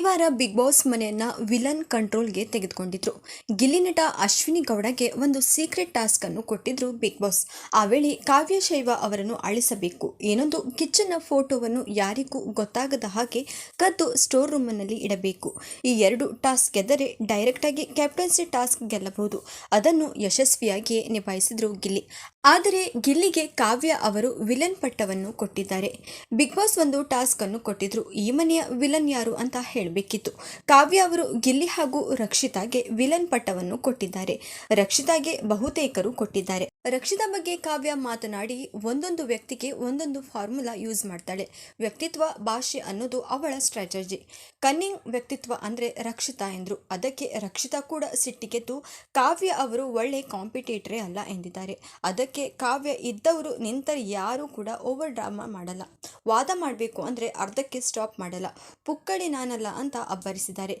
ವಾರ big boss ಮನೆಯನ್ನ villain ಕಂಟ್ರೋಲ್ಗೆ ತೆಗೆದುಕೊಂಡಿದ್ರು. ಗಿಲ್ಲಿ ನಟ ಅಶ್ವಿನಿ ಗೌಡಗೆ ಒಂದು ಸೀಕ್ರೆಟ್ ಟಾಸ್ಕ್ ಅನ್ನು ಕೊಟ್ಟಿದ್ರು ಬಿಗ್ ಬಾಸ್. ಆ ವೇಳೆ ಕಾವ್ಯ ಶೈವ ಅವರನ್ನು ಅಳಿಸಬೇಕು. ಏನೊಂದು ಕಿಚ್ಚನ ಫೋಟೋವನ್ನು ಯಾರಿಗೂ ಗೊತ್ತಾಗದ ಹಾಗೆ ಕದ್ದು ಸ್ಟೋರ್ ರೂಮ್ನಲ್ಲಿ ಇಡಬೇಕು. ಈ ಎರಡು ಟಾಸ್ಕ್ ಗೆದ್ದರೆ ಡೈರೆಕ್ಟ್ ಆಗಿ ಕ್ಯಾಪ್ಟನ್ಸಿ ಟಾಸ್ಕ್ ಗೆಲ್ಲಬಹುದು. ಅದನ್ನು ಯಶಸ್ವಿಯಾಗಿಯೇ ನಿಭಾಯಿಸಿದ್ರು ಗಿಲ್ಲಿ. ಆದರೆ ಗಿಲ್ಲಿಗೆ ಕಾವ್ಯ ಅವರು ವಿಲನ್ ಪಟ್ಟವನ್ನು ಕೊಟ್ಟಿದ್ದಾರೆ. ಬಿಗ್ ಬಾಸ್ ಒಂದು ಟಾಸ್ಕ್ ಅನ್ನು ಕೊಟ್ಟಿದ್ರು. ಈ ಮನೆಯ ವಿಲನ್ ಯಾರು ಅಂತ ಹೇಳಬೇಕಿತ್ತು ಕಾವ್ಯ ಅವರು ಗಿಲ್ಲಿ ಹಾಗೂ ರಕ್ಷಿತಾಗೆ ವಿಲನ್ ಪಟ್ಟವನ್ನು ಕೊಟ್ಟಿದ್ದಾರೆ. ರಕ್ಷಿತಾಗೆ ಬಹುತೇಕರು ಕೊಟ್ಟಿದ್ದಾರೆ. ರಕ್ಷಿತಾ ಬಗ್ಗೆ ಕಾವ್ಯ ಮಾತನಾಡಿ, ಒಂದೊಂದು ವ್ಯಕ್ತಿಗೆ ಒಂದೊಂದು ಫಾರ್ಮುಲಾ ಯೂಸ್ ಮಾಡ್ತಾಳೆ. ವ್ಯಕ್ತಿತ್ವ, ಭಾಷೆ ಅನ್ನೋದು ಅವಳ ಸ್ಟ್ರಾಟಜಿ. ಕನ್ನಿಂಗ್ ವ್ಯಕ್ತಿತ್ವ ಅಂದ್ರೆ ರಕ್ಷಿತಾ ಎಂದ್ರು. ಅದಕ್ಕೆ ರಕ್ಷಿತಾ ಕೂಡ ಸಿಟ್ಟಿಗೆದ್ದು ಕಾವ್ಯ ಅವರು ಒಳ್ಳೆ ಕಾಂಪಿಟೇಟರೇ ಅಲ್ಲ ಎಂದಿದ್ದಾರೆ. ಅದಕ್ಕೆ ಕಾವ್ಯ ಇದ್ದವರು ನಿಂತರೆ ಯಾರೂ ಕೂಡ ಓವರ್ ಡ್ರಾಮಾ ಮಾಡಲ್ಲ. ವಾದ ಮಾಡಬೇಕು ಅಂದರೆ ಅರ್ಧಕ್ಕೆ ಸ್ಟಾಪ್ ಮಾಡಲ್ಲ. ಪುಕ್ಕಡಿ ನಾನಲ್ಲ ಅಂತ ಅಬ್ಬರಿಸಿದ್ದಾರೆ.